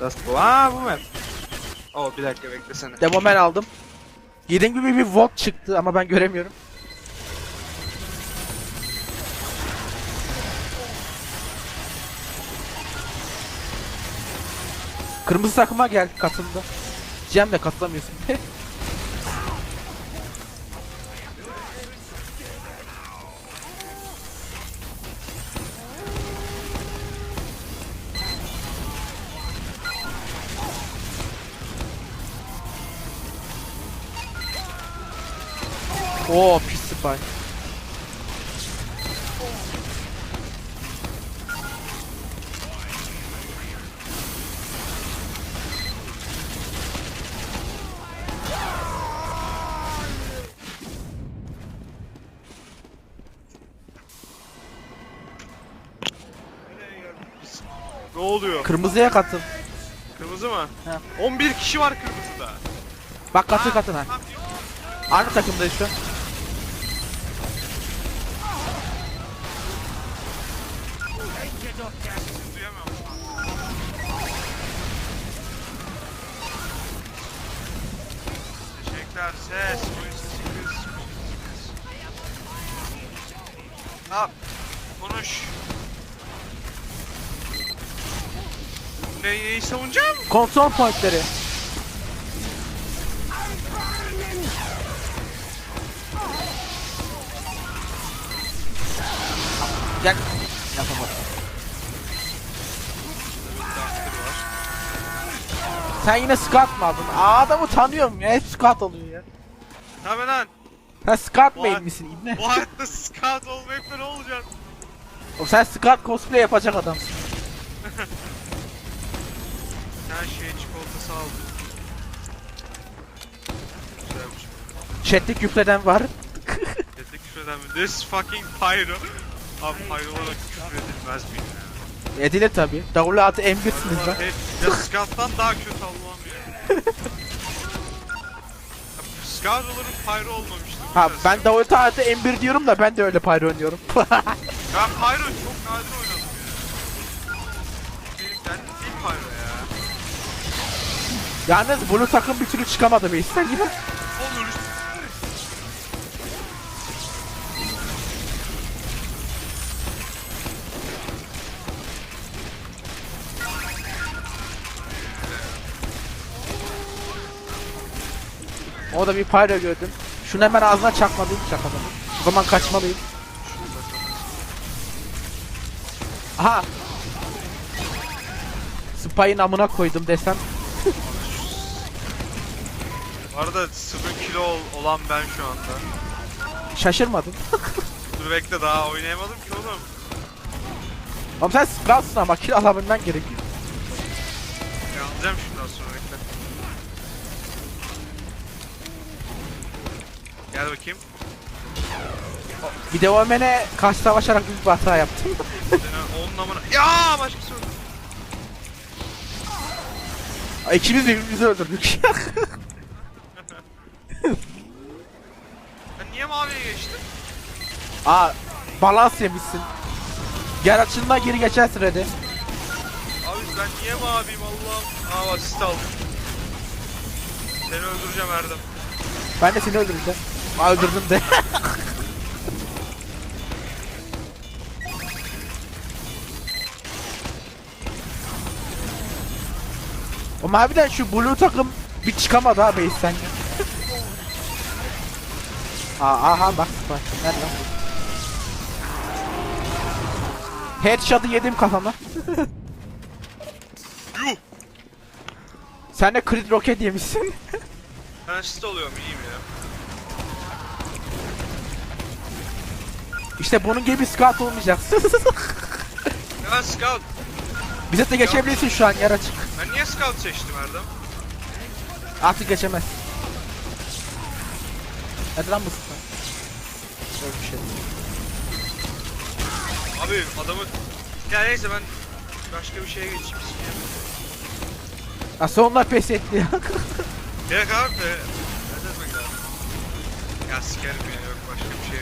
Dust Bowl. Aa bu map. Oh bir dakika beklesene. Demo ben aldım. Dediğim gibi bir volt çıktı ama ben göremiyorum. Kırmızı takıma gel katıldı. Cem de katılamıyorsun. Oo pis spy. Ne oluyor? Kırmızıya katıl. Kırmızı mı? He. 11 kişi var kırmızıda. Bak katıl katıl ha. Aynı takımdayız şu an. Teşekkürler. Ses. Oyun sesi kız. Ne yap? Konuş. Neyi savunacağım? Kontrol pointleri. Gel. Yapamadım. Sen yine scout mı aldın? Aa adamı tanıyorum ya. Hep scout oluyor ya. Haber lan? Sen scout Vay. main misin ibne? Bu hayatta scout olmayıp ne olacak? Oğlum sen scout cosplay yapacak adamsın. Her şeye çikolatası aldım. Güzelmiş. Chat'te küfreden var. Küfür eden mi? This fucking pyro. Abi pyrolara küfür edilmez mi ya? Edilir tabi. Davulu atı M1'siniz lan. Ya Scout'tan daha kötü Allah'ım ya. Scout'ların pyro olmamıştı. Ha Güzel. ben davulu atı M1 diyorum da ben de öyle pyro oynuyorum. Ben pyro çok nadir oynadım ya. Benim ben değil pyro ya. Yalnız Blue takım bir türlü çıkamadı be sen gibi. Olur. O da bir pyro gördüm. Şunu hemen ağzına çakmalıyım çakamadım. O zaman kaçmalıyım. Aha. Spy'ın amına koydum desem. Bu arada 0 kilo ol- olan ben şu anda. Şaşırmadım. Dur bekle daha oynayamadım ki oğlum. Ama sen scoutsın ama kill alabilmen gerekiyor. Ya alacağım şundan sonra Gel bakayım. Bir de Omen'e karşı savaşarak büyük bir hata yaptım. Seni onun amına... Ya başkası öldü. İkimiz birbirimizi öldürdük. Ben niye maviye geçtim? Aa balans yemişsin. Gel açılma geri geçersin hadi. Abi ben niye maviyim Allah'ım? Aa asist aldım. Seni öldüreceğim Erdem. Ben de seni öldüreceğim. Öldürdüm de. O harbiden şu blue takım bir çıkamadı ha base'ten ya. Aa, aha bak bak. Nerede lan? Headshot'ı yedim kafama. Yuh! Sen de crit roket yemişsin. Ben asist oluyorum iyiyim ya. İşte bunun gibi scout olmayacaksın. Ya scout. Bize de geçebilirsin şu an yer açık. Ben niye scout seçtim Erdem? Artık geçemez. Hadi lan sıfır. Böyle bir şey. Abi adamı... Ya neyse ben başka bir şeye geçeyim. Nasıl onlar pes etti ya? Direkt abi. Ne demek lazım? Ya sikerim ya yok başka bir şey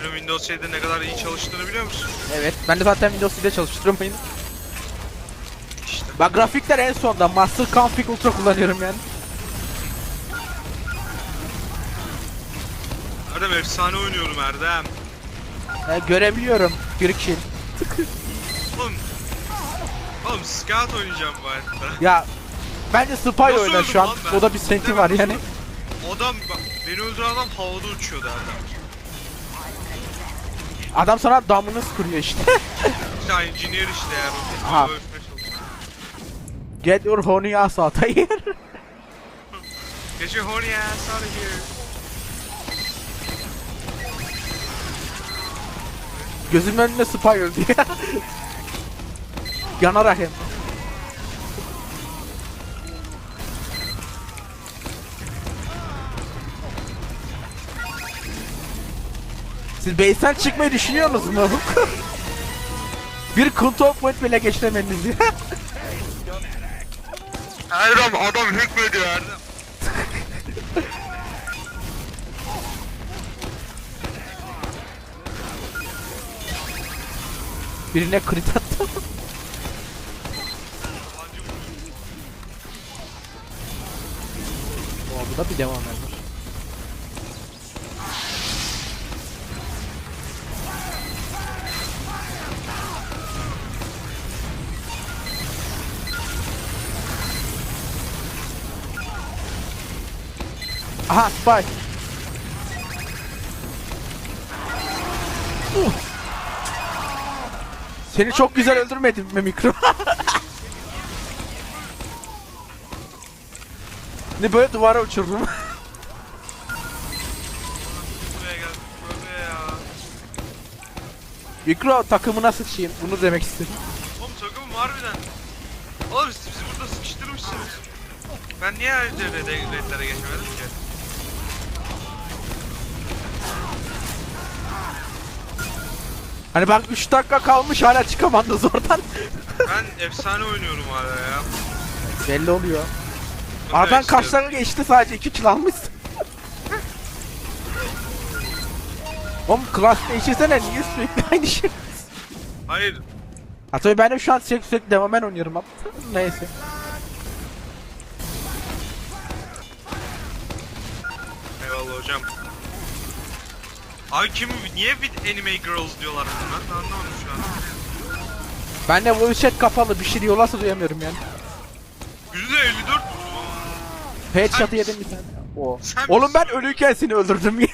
Oyunun Windows 7'de ne kadar iyi çalıştığını biliyor musun? Evet. Ben de zaten Windows 7'de çalıştırıyorum oyunu. İşte. Bak grafikler en sonda. Master Config Ultra kullanıyorum yani. Erdem efsane oynuyorum Erdem. Ha, görebiliyorum. Gürkin. Oğlum. Oğlum scout oynayacağım bu hayatta. Ya bence Spy Nasıl oynar şu an. O da bir senti var yani. Adam beni öldüren adam havada uçuyordu Erdem. Adam sana damını kuruyor işte. İşte engineer işte ya. Aha. Get your honey ass out of here. Get your horny ass out of here. Gözümün önünde Spy öldü ya. Yanarak hem. Siz base'den çıkmayı düşünüyorsunuz mu? bir control point bile geçemediniz ya. Erdem adam hükmediyor Erdem. Birine crit attım. Yabancı bu. Oo, bu da bir devam eder. Aha. Uh. Seni çok güzel öldürmedim mi mikro? ne böyle duvara uçurdum. Mikro takımına sıçayım. Bunu demek istedim. Oğlum takımım harbiden. Oğlum siz bizi burada sıkıştırmışsınız. Ben niye ayrıca red- redlere geçmedim ki? Hani bak 3 dakika kalmış hala çıkamadınız oradan. Ben efsane oynuyorum hala ya. Belli oluyor. Aradan kaç dakika geçti sadece 2 kill almışsın. Oğlum class değiştirsene niye sürekli aynı şey? Hayır. Ha tabii ben de şu an sürekli, sürekli devamen oynuyorum ama neyse. Eyvallah hocam. Abi kim niye with anime girls diyorlar bunlar? Ben anlamadım şu an. Ben de voice chat kapalı bir şey diyorlarsa duyamıyorum yani. %54 vurdum ama. Headshot Sen yedim bir tane. O. Sen Oğlum ben ölüyken seni öldürdüm ya.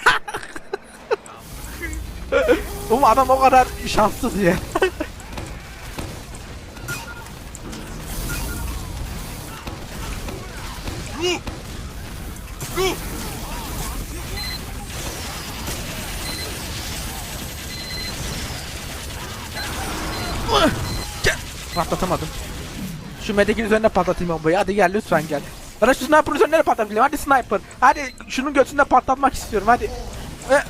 Oğlum adam o kadar şanssız ya. Ruh! Patlatamadım. Şu medekin üzerine patlatayım bombayı. Hadi gel lütfen gel. Bana şu sniper'ın üzerine patlatayım. Hadi sniper. Hadi şunun götünde patlatmak istiyorum. Hadi. Eh,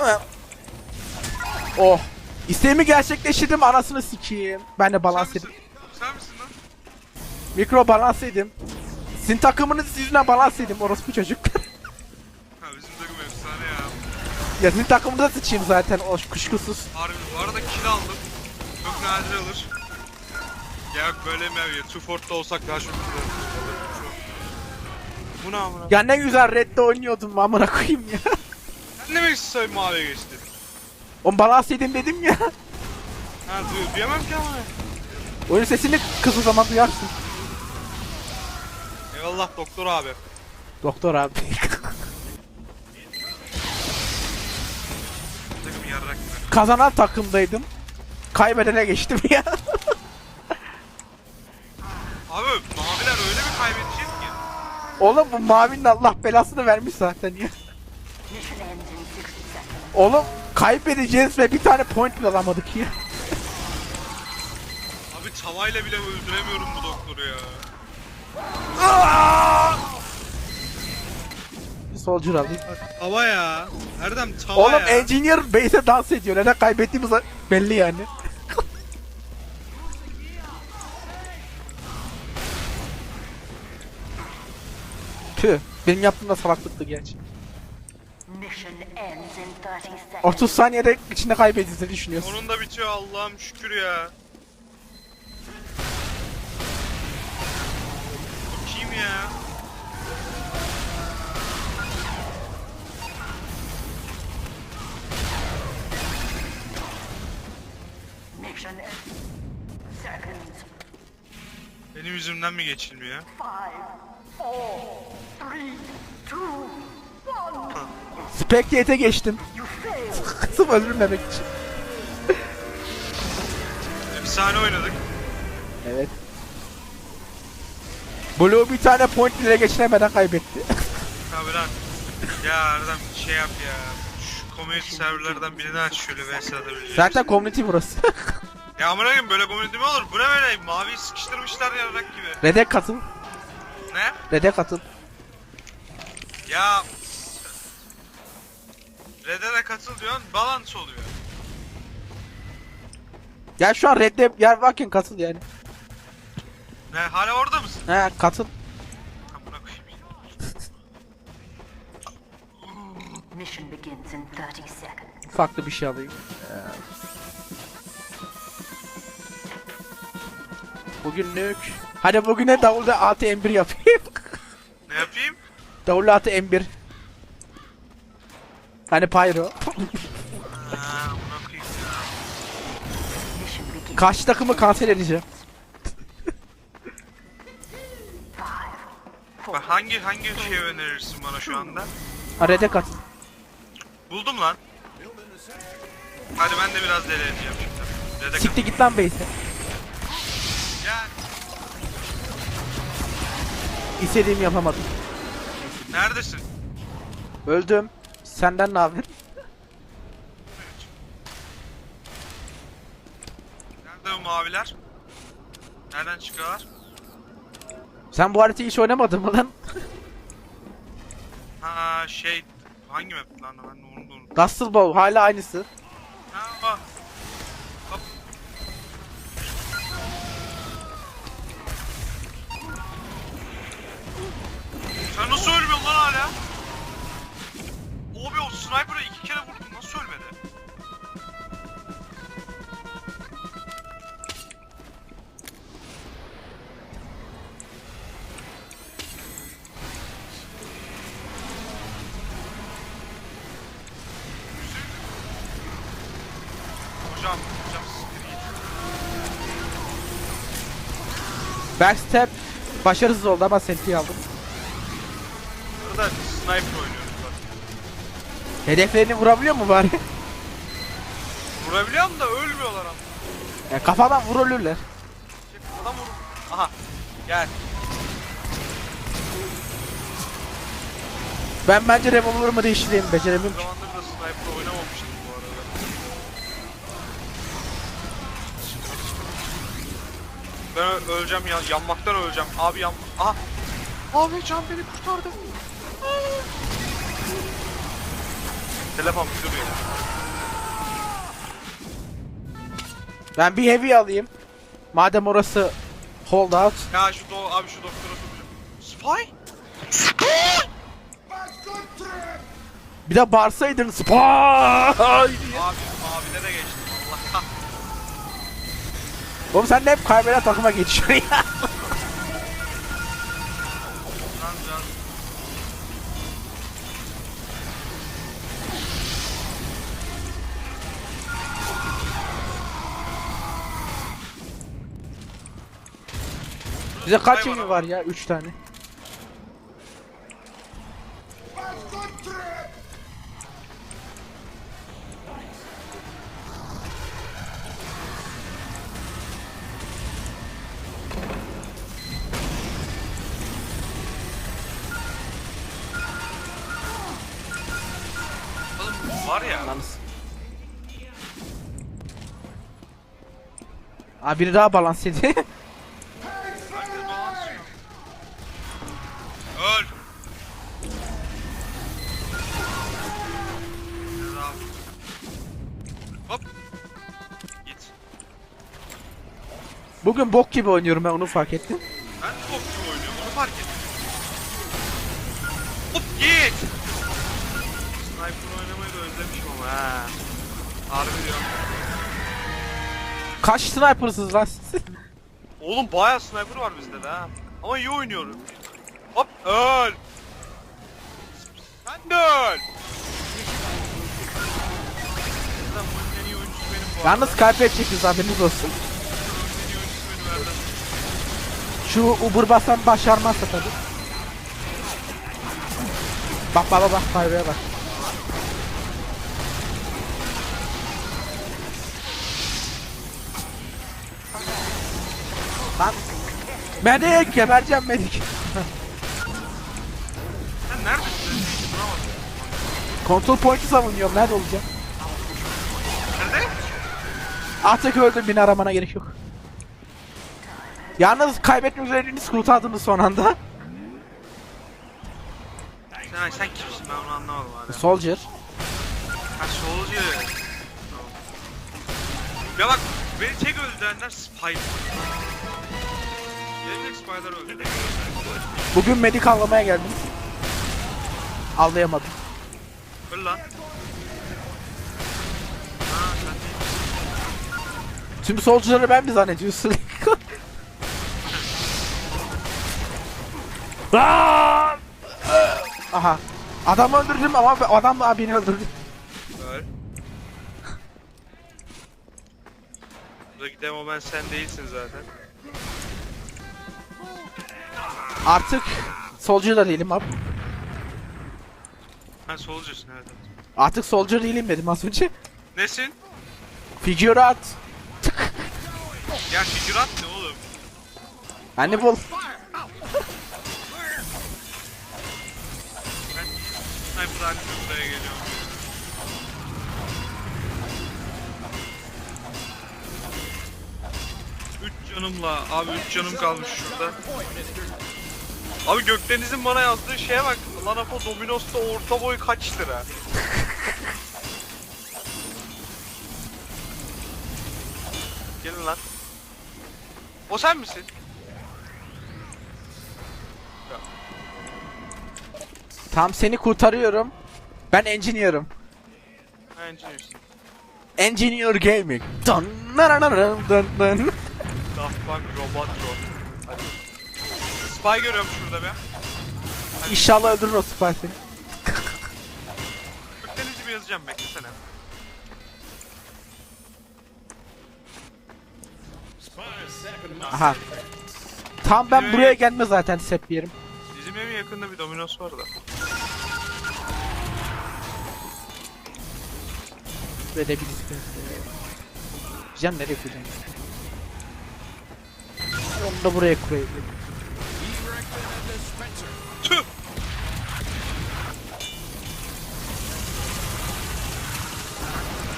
eh. Oh. İsteğimi gerçekleştirdim anasını sikeyim. Ben de balans yedim. Sen misin lan? Mikro balans yedim. Sizin takımınız yüzünden balans yedim orospu çocuk. Ha bizim takım efsane ya. ya sizin takımınıza sıçayım zaten o kuşkusuz. Harbi bu arada kill aldım. Çok nadir alır. Ya böyle mi ya? Two Fort'ta olsak daha çok. Bu ne amına? Ya ne güzel redde oynuyordum amına koyayım ya. Sen ne demek istiyorsun maviye geçtin? Oğlum balans yedim dedim ya. Ha duy duyamam ki ama. Oyun sesini kız o zaman duyarsın. Eyvallah doktor abi. Doktor abi. Takım yarrak gibi. Kazanan takımdaydım. Kaybedene geçtim ya. Abi maviler öyle bir kaybedecek ki. Oğlum bu mavinin Allah belasını vermiş zaten ya. Oğlum kaybedeceğiz ve bir tane point bile alamadık ya. Abi tavayla bile öldüremiyorum bu doktoru ya. Bir soldier alayım. Tava ya. Erdem tava Oğlum ya. engineer base'e dans ediyor. Neden kaybettiğimiz belli yani. Tüh. Benim yaptığım da salaklıktı gerçi. Mission ends in 30 seconds. 30 saniyede içinde kaybedildi düşünüyorsun. Onun da bitiyor Allah'ım şükür ya. Bu kim ya? Mission ends. Seconds. Benim yüzümden mi geçilmiyor? Spectate'e geçtim. Sırf öldürmemek için. Efsane oynadık. Evet. Blue bir tane point bile geçiremeden kaybetti. Abi lan. Ya Erdem şey yap ya. Şu community serverlardan birini aç şöyle vs atabileceğiz. Zaten community burası. Ya amına böyle community mi olur? Bu ne böyle? Mavi sıkıştırmışlar yararak gibi. Red'e katıl. Ne? Red'e katıl. Ya Red'e de katıl diyorsun, balans oluyor. Ya şu an Red'de yer varken katıl yani. Ne hala orada mısın? He katıl. Amına koyayım. Mission begins in 30 seconds. Farklı bir şey alayım. Ee, Bugünlük. Hadi bugüne davulda 6 M1 yapayım. Ne yapayım? davulda 6 M1. Hani pyro. Ha, amına koyayım ya. Mission begins. Karşı takımı kanser edeceğim. Bak hangi hangi şey önerirsin bana şu anda? Ha Red'e katıl. Buldum lan. Hadi ben de biraz deli edeceğim şimdi. Red'e. Siktir git lan base'e. İstediğimi yapamadım. Neredesin? Öldüm. Senden ne haber? Nerede o maviler? Nereden çıkıyorlar? Sen bu haritayı hiç oynamadın mı lan? Ha şey hangi map lan ben onu da unuttum. Russell Bow hala aynısı. Backstep başarısız oldu ama senti aldım. Burada sniper oynuyoruz bak. Hedeflerini vurabiliyor mu bari? Vurabiliyorum da ölmüyorlar ama. Ya kafadan vur ölürler. Adam vurur. Aha. Gel. Ben bence revolver'ımı değiştireyim beceremiyorum. ki. zamandır da sniper oynamamıştım Ben öleceğim ya, yanmaktan öleceğim. Abi yan... Aha! Abi can beni kurtardı. Telefon duruyor. Ben bir heavy alayım. Madem orası hold out. Ya şu do abi şu doktora sokacağım. Spy? Spy! Bir de barsaydın spy. Abi mavilere geçtim Allah. Oğlum sen de hep kaybeden takıma geçiyorsun ya. Bize kaç ama. var ya? 3 tane. Aa biri daha balans yedi. Öl. Hop. Git. Bugün bok gibi oynuyorum ben onu fark ettim. Ben de bok gibi oynuyorum onu fark ettim. Hop git. Sniper oynamayı da özlemişim ama ha. Harbi diyorum. Kaç sniper'sınız lan siz? Oğlum bayağı sniper var bizde de ha. Ama iyi oynuyorum. Hop öl. Sen de öl. En iyi oyuncusu benim bu arada. Yalnız kaybedeceksiniz haberiniz olsun. En iyi oyuncusu benim Erdem. Şu Uber basan başarmazsa tabii. Bak bak bak bak kaybeye bak. Medik gebereceğim medik. Sen neredesin? Kontrol point'i savunuyorum nerede olacağım? Nerede? Artık öldüm beni aramana gerek yok. Yalnız kaybetmek üzeriniz kurtardınız son anda. Sen, sen kimsin ben onu anlamadım hala. Soldier. Ha soldier. Tamam. Ya bak beni tek öldürenler Spider. Bugün medik avlamaya geldim. Avlayamadım. Öl lan. Tüm solcuları ben mi zannediyorsun? Aa! Aha. Adamı öldürdüm ama adam da beni öldürdü. Öl. Buradaki demo ben sen değilsin zaten. Artık solcu da değilim abi. Ha soldier'sın evet. Artık solcu değilim dedim az önce. Nesin? Figurat. Ya figürat ne oğlum? Hannibal. Ben sniper geliyorum. Üç canımla abi üç canım kalmış şurada. Abi Gökdeniz'in bana yazdığı şeye bak. Lan Apo Domino's'ta orta boy kaç lira? Gelin lan. O sen misin? Tam seni kurtarıyorum. Ben engineer'ım. Ha engineer'sin. Engineer Gaming. Dun, dun, dun, dun, dun, dun. Daft Punk Robotron. Hadi. Spy görüyorum şurada be. İnşallah öldürür o spy seni. Gökdeniz'i bir yazacağım beklesene. Aha. Tam ben buraya gelme zaten sep yerim. Bizim evin yakında bir Domino's var da. Böyle bir liste. Can nereye koyacağım? Onu da buraya koyayım. Tüh!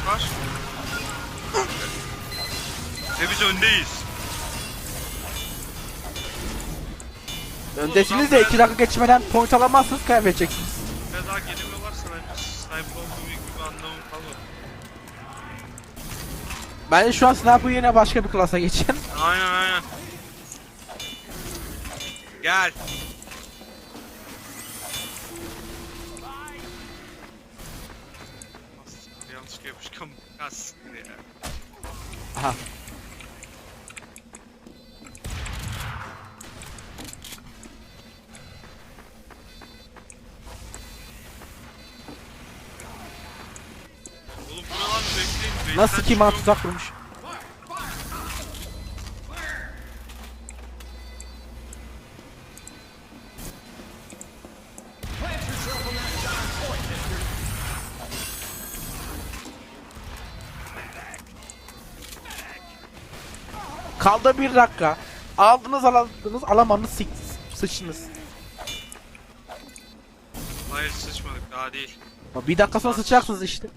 Var. Ve biz öndeyiz. Öndesiniz de 2 dakika geçmeden point alamazsınız kaybedeceksiniz. Ya daha gelemiyorlarsa bence sniper olduğu gibi bir anlamı kalmadı. Bence şu an sniper yerine başka bir klasa geçin. Aynen aynen. Gel. Kas ya. Aha. Oğlum bekleyin. base'den Nasıl ki bana tuzak kurmuş. Kaldı bir dakika. Aldınız aladınız alamadınız sik sıçtınız. Hayır sıçmadık daha değil. Bir dakika sonra sıçacaksınız işte.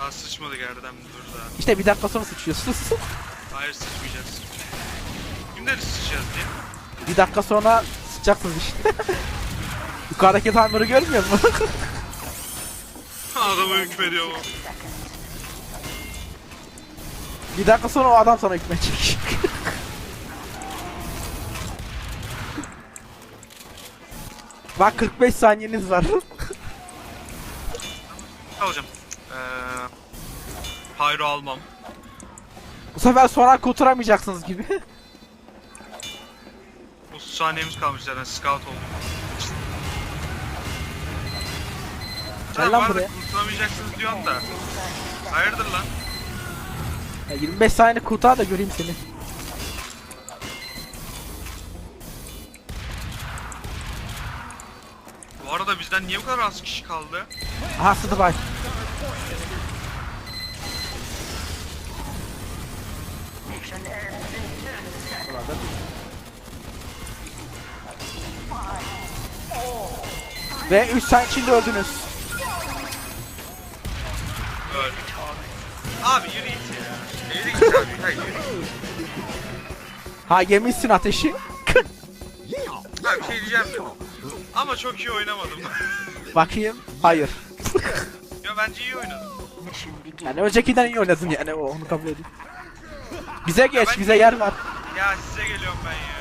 Daha sıçmadık Erdem dur daha. İşte bir dakika sonra sıçıyorsunuz. Hayır sıçmayacağız. Kimleri sıçacağız diye. bir dakika sonra sıçacaksınız işte. Yukarıdaki timer'ı görmüyor musun? Adamı hükmediyor bu. bir dakika sonra o adam sana hükmedecek. Bak 45 saniyeniz var. alacağım. Eee... Pyro almam. Bu sefer sonra kurtaramayacaksınız gibi. 30 saniyemiz kalmış zaten scout oldu. Gel lan buraya. kurtulamayacaksınız diyorsun da. Hayırdır lan? Ya 25 saniye kurtar da göreyim seni. Bizden niye bu kadar az kişi kaldı? Aha Sıdıbay. Mission ends in 10 seconds. Ve 3 saniye içinde öldünüz. Öl. Abi yürü git ya. Yürü git abi. Hayır yürü git. Ha yemişsin ateşi. Ama çok iyi oynamadım. Bakayım. Hayır. ya bence iyi oynadım. Yani öncekinden iyi oynadın yani onu kabul edeyim. Bize geç, bize yer var. Ya size geliyorum ben ya.